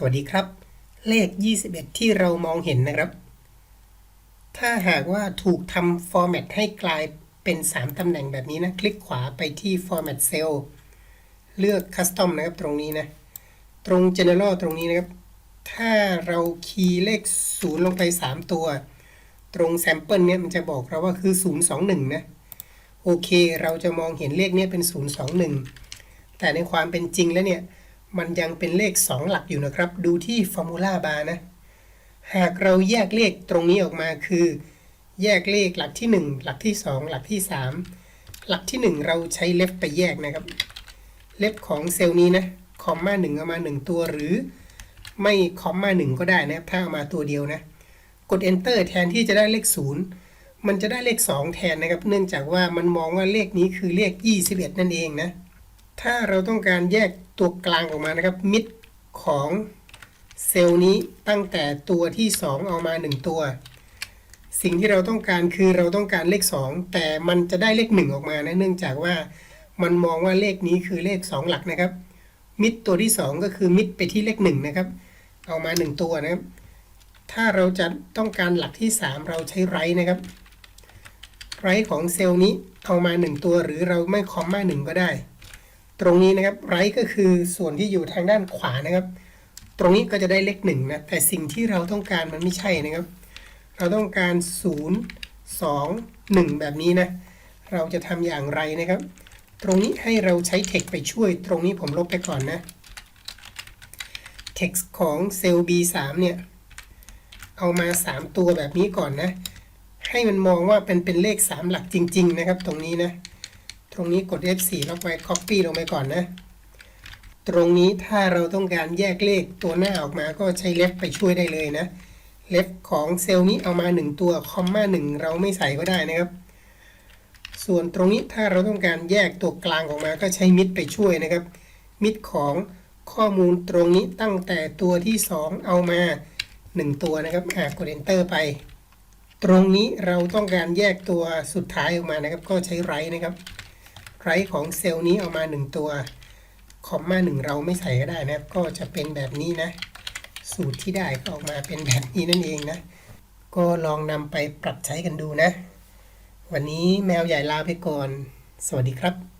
สวัสดีครับ เลข 21 ที่เรามองเห็นนะครับ ถ้าหากว่าถูกทำ format ให้กลายเป็น 3ตำแหน่งแบบนี้นะ คลิกขวาไปที่ format cell เลือก custom นะครับตรงนี้นะ ตรง general ตรงนี้นะครับ ถ้าเราคีย์เลข 0 ลงไป 3 ตัว ตรง sample เนี่ยมันจะบอกเราว่าคือ 021 นะ โอเค เราจะมองเห็นเลขเนี้เป็น 021 แต่ในความเป็นจริงแล้วเนี่ย มันยังเป็นเลข 2 หลักอยู่นะครับ ดูที่ formula bar นะ หากเราแยกเลขตรงนี้ออกมาคือ แยกเลขหลักที่ 1 หลักที่ 2 หลักที่ 3 หลักที่ 1 เราใช้เล็บไปแยกนะครับ เล็บของเซลล์นี้นะ คอมมา1เอามา 1 ตัวหรือ ไม่คอมมา1ก็ได้นะครับ ถ้าเอามาตัวเดียวนะ กด enter แทนที่จะได้เลข 0 มันจะได้เลข 2 แทนนะครับ เนื่องจากว่ามันมองว่าเลขนี้คือเลข 21 นั่นเองนะ ถ้าเราต้องการแยกตัวกลางออกมานะครับ มิดของเซลล์นี้ตั้งแต่ตัวที่ 2 เอามา 1 ตัว สิ่งที่เราต้องการคือเราต้องการเลข 2 แต่มันจะได้เลข 1 ออกมานะเนื่องจากว่ามันมองว่าเลขนี้คือเลข 2 หลักนะครับ มิดตัวที่ 2 ก็คือมิดไปที่เลข 1 นะครับ เอามา 1 ตัวนะครับ ถ้าเราจะต้องการหลักที่ 3 เราใช้ไรนะครับไรของเซลล์นี้เอามา 1 ตัวหรือเราไม่คอมมา1ก็ได้ ตรงนี้นะครับไรก็คือส่วนที่อยู่ทางด้านขวานะครับ ตรงนี้ก็จะได้เลขหนึ่งนะ แต่สิ่งที่เราต้องการมันไม่ใช่นะครับ เราต้องการ 0 2 1 แบบนี้นะ เราจะทำอย่างไรนะครับ ตรงนี้ให้เราใช้ text ไปช่วย ตรงนี้ผมลบไปก่อนนะ text ของเซลล์ B3 เนี่ย เอามา 3 ตัวแบบนี้ก่อนนะ ให้มันมองว่าเป็นเป็นเลข 3 หลักจริง ๆ นะครับ ตรงนี้นะ รงนี้กด F4 แล้วไป copy ลงไปก่อนนะ ตรงนี้ถ้าเราต้องการแยกเลขตัวหน้าออกมาก็ใช้เล็บไปช่วยได้เลยนะเล็บของเซลล์นี้เอามา 1 ตัวคอมมา1เราไม่ใส่ก็ได้นะครับ ส่วนตรงนี้ถ้าเราต้องการแยกตัวกลางออกมาก็ใช้มิดไปช่วยนะครับมิดของข้อมูลตรงนี้ตั้งแต่ตัวที่ 2 เอามา 1 ตัวนะครับหากกด enter ไป ตรงนี้เราต้องการแยกตัวสุดท้ายออกมานะครับ ก็ใช้ไรนะครับ ไรของเซลล์นี้ออกมา 1 ตัว คอมมาหนึ่งเราไม่ใส่ก็ได้นะครับ ก็จะเป็นแบบนี้นะ สูตรที่ได้ก็ออกมาเป็นแบบนี้นั่นเองนะ ก็ลองนำไปปรับใช้กันดูนะ วันนี้แมวใหญ่ลาไปก่อน สวัสดีครับ